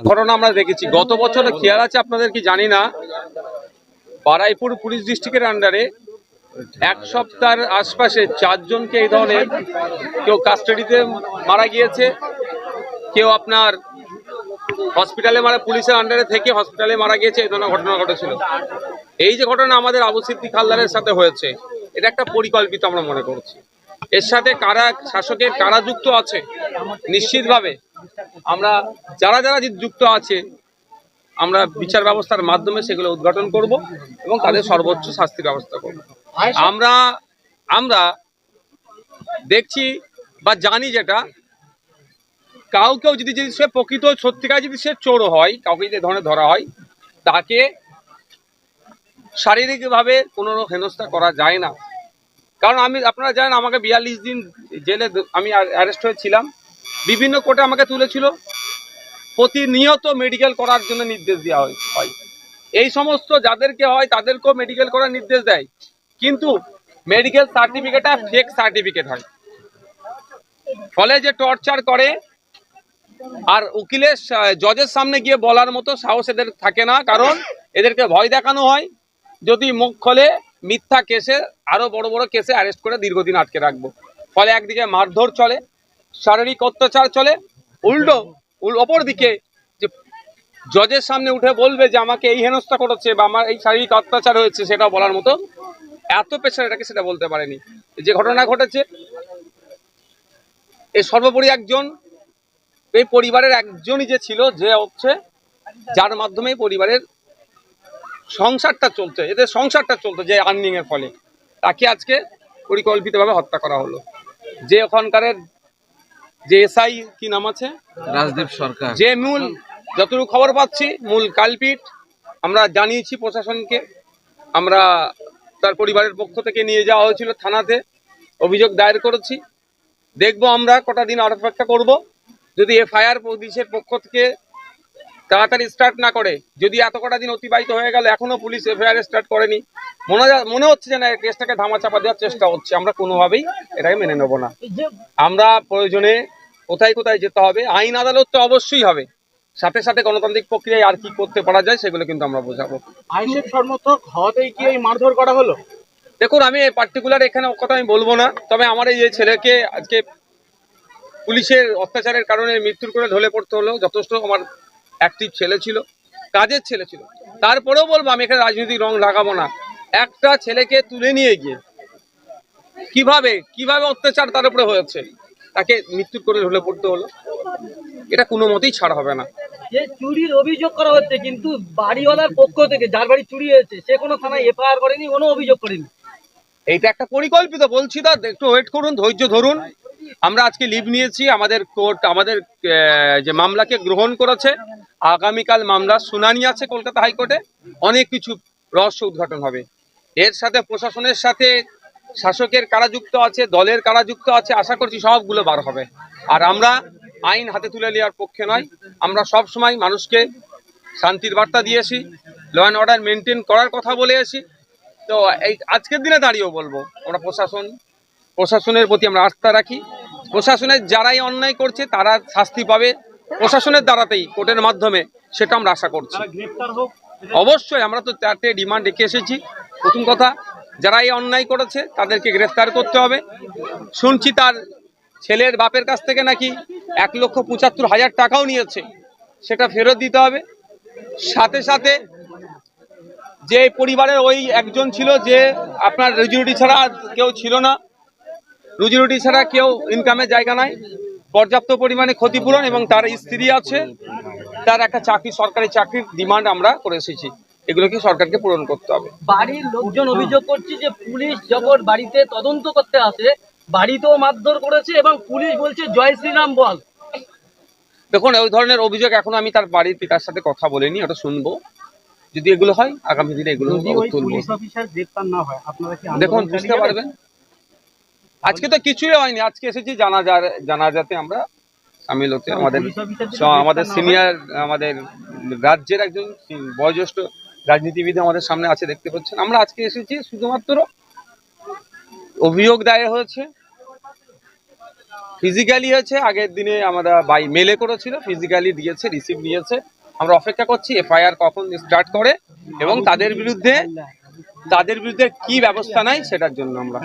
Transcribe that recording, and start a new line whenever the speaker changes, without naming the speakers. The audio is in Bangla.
ঘটনা আমরা দেখেছি। গত বছর খেয়াল আছে আপনাদের কি জানি না? বারাইপুর পুলিশ ডিস্ট্রিক্টের আন্ডারে এক সপ্তাহের আশপাশে চারজনকে এই ধরনের কেউ কাস্টাডিতে মারা গিয়েছে, কেউ আপনার হসপিটালে মারা, পুলিশের আন্ডারে থেকে হসপিটালে মারা গিয়েছে, এই ধরনের ঘটনা ঘটেছিল। এই যে ঘটনা আমাদের আবু সিদ্দিক হালদারের সাথে হয়েছে, এটা একটা পরিকল্পিত আমরা মনে করছি। এর সাথে কারা শাসকের, কারা যুক্ত আছে, নিশ্চিতভাবে আমরা যারা যারা যুক্ত আছে, আমরা বিচার ব্যবস্থার মাধ্যমে সেগুলো উদ্ঘাটন করব এবং তাদের সর্বোচ্চ শাস্তির ব্যবস্থা করব। আমরা আমরা দেখছি বা জানি যেটা কাউকেও যদি যদি সে প্রকৃত সত্যিকার যদি সে চোর হয়, কাউকে যদি ধরনের ধরা হয়, তাকে শারীরিকভাবে কোনো হেনস্থা করা যায় না। কারণ আমি, আপনারা জানেন আমাকে বিয়াল্লিশ দিন জেলে আমি অ্যারেস্ট হয়েছিলাম। বিভিন্ন কোর্টে আমাকে তুলেছিল। প্রতিনিয়ত মেডিকেল করার জন্য নির্দেশ দেওয়া হয়। এই সমস্ত যাদেরকে হয়, তাদেরকেও মেডিকেল করার নির্দেশ দেয়। কিন্তু মেডিকেল সার্টিফিকেটটা ফেক সার্টিফিকেট হয়। ফলে যে টর্চার করে, আর উকিলের জজের সামনে গিয়ে বলার মতো সাহস এদের থাকে না। কারণ এদেরকে ভয় দেখানো হয়। যদি মুখ খোলে, মিথ্যা কেসে আরও বড় বড় কেসে অ্যারেস্ট করে দীর্ঘদিন আটকে রাখব। ফলে একদিকে মারধর চলে শারীরিক অত্যাচার চলে, উল্টো, উল অপর দিকে যে জজের সামনে উঠে বলবে যে আমাকে এই হেনস্থা করেছে বা আমার এই শারীরিক অত্যাচার হয়েছে সেটা বলার মতো, এত পেশার এটাকে সেটা বলতে পারেনি। যে ঘটনা ঘটেছে এই সর্বোপরি একজন, এই পরিবারের একজনই যে ছিল, যে হচ্ছে যার মাধ্যমে পরিবারের সংসারটা চলছে, এদের সংসারটা চলতো যে আর্নিং এর ফলে। তাকে আজকে পরিকল্পিতভাবে হত্যা করা হলো। যে ওখানকারের যে এসআই কি নাম আছে?
রাজদীপ সরকার।
যে মূল যতটুকু খবর পাচ্ছি মূল কালপিট আমরা জানিয়েছি প্রশাসনকে। আমরা তার পরিবারের পক্ষ থেকে নিয়ে যাওয়া হয়েছিল থানাতে। অভিযোগ দায়ের করেছি। দেখব আমরা কটা দিন আর অপেক্ষা করব। যদি এফআইআর পুলিশের পক্ষ থেকে তাড়াতাড়ি স্টার্ট না করে যদি এত কটা দিন অতিবাহিত হয়ে গেল এখনও পুলিশ এফআইআর স্টার্ট করেনি। মনে মনে হচ্ছে যে না কেসটাকে ধামাচাপা দেওয়ার চেষ্টা হচ্ছে। আমরা কোনোভাবেই এটাকে মেনে নেব না। আমরা প্রয়োজনে কোথায় কোথায় যেতে হবে আইন আদালত তো অবশ্যই হবে। সাথে সাথে গণতান্ত্রিক প্রক্রিয়ায় আর কি করতে পারা যায় সেগুলো কিন্তু আমরা বোঝাবো।
আইনের সমর্থক হওয়াতেই কি এই মারধর করা হলো?
দেখুন আমি পার্টিকুলার এখানে কথা আমি বলব না তবে আমার এই যে ছেলেকে আজকে পুলিশের অত্যাচারের কারণে মৃত্যুর করে ঢলে পড়তে হলো যথেষ্ট আমার অ্যাক্টিভ ছেলে ছিল কাজের ছেলে ছিল। তারপরেও বলব আমি এখানে রাজনৈতিক রং লাগাবো না। একটা ছেলেকে তুলে নিয়ে গিয়ে কীভাবে কীভাবে অত্যাচার তার উপরে হয়েছে তাকে মৃত্যুর করে ঢলে পড়তে হলো এটা কোনো মতেই ছাড় হবে না।
যে চুরির অভিযোগ করা হচ্ছে কিন্তু বাড়িওয়ালার পক্ষ থেকে যার বাড়ি চুরি হয়েছে সে কোনো থানায় এফআইআর করেনি কোনো অভিযোগ করেনি।
এইটা একটা পরিকল্পিত বলছি তো একটু ওয়েট করুন ধৈর্য ধরুন। আমরা আজকে লিভ নিয়েছি আমাদের কোর্ট আমাদের যে মামলাকে গ্রহণ করেছে আগামীকাল মামলার শুনানি আছে কলকাতা হাইকোর্টে অনেক কিছু রহস্য উদ্ঘাটন হবে। এর সাথে প্রশাসনের সাথে শাসকের কারা যুক্ত আছে, দলের কারা যুক্ত আছে, আশা করছি সবগুলো বার হবে। আর আমরা আইন হাতে তুলে নেওয়ার পক্ষে নয়। আমরা সব সময় মানুষকে শান্তির বার্তা দিয়েছি ল অ্যান্ড অর্ডার মেনটেন করার কথা বলে এসি তো এই আজকের দিনে দাঁড়িয়েও বলব, আমরা প্রশাসন, প্রশাসনের প্রতি আমরা আস্থা রাখি। প্রশাসনের যারাই অন্যায় করছে, তারা শাস্তি পাবে। প্রশাসনের দ্বারাতেই, কোর্টের মাধ্যমে, সেটা আমরা আশা করছি। অবশ্যই আমরা তো চারটে ডিমান্ড রেখে এসেছি। প্রথম কথা, যারা এই অন্যায় করেছে, তাদেরকে গ্রেফতার করতে হবে। শুনছি তার ছেলের বাপের কাছ থেকে নাকি এক লক্ষ পঁচাত্তর হাজার টাকাও নিয়েছে। সেটা ফেরত দিতে হবে। সাথে সাথে যে পরিবারের ওই একজন ছিল যে আপনার রুজি রুটি ছাড়া কেউ ছিল না। রুজি রুটি ছাড়া কেউ ইনকামের জায়গা নাই। পর্যাপ্ত পরিমাণে ক্ষতিপূরণ এবং তার স্ত্রী আছে। তার একটা চাকরি সরকারি চাকরির ডিমান্ড আমরা করে এসেছি। এগুলোকে সরকারকে পূরণ করতে হবে।
বাড়ির লোকজন অভিযোগ করছে যে পুলিশ যখন বাড়িতে তদন্ত করতে আসে বাড়িতেও মারধর করেছে এবং পুলিশ বলছে জয় শ্রীরাম বল।
দেখুন ওই ধরনের অভিযোগ এখন আমি তার বাড়ির পিতার সাথে কথা বলিনি ওটা শুনব। যদি এগুলো হয় আগামী দিনে এগুলো তুলবো।
পুলিশ না হয় আপনারা কি
দেখুন বুঝতে পারবেন? আজকে তো কিছুই হয়নি আজকে এসেছি জানাজার জানাজাতে আমরা সামিল হতে আমাদের আমাদের সিনিয়র আমাদের রাজ্যের একজন বয়োজ্যেষ্ঠ রাজনীতিবিদ আমাদের সামনে আছে দেখতে পাচ্ছেন। আমরা আজকে এসেছি শুধুমাত্র অভিযোগ দায়ের হয়েছে। ফিজিক্যালি হয়েছে আগের দিনে আমরা বাই মেলে করেছিল ফিজিক্যালি দিয়েছে রিসিভ নিয়েছে আমরা অপেক্ষা করছি এফআইআর কখন স্টার্ট করে এবং তাদের বিরুদ্ধে তাদের বিরুদ্ধে কি ব্যবস্থা নেয় সেটার জন্য আমরা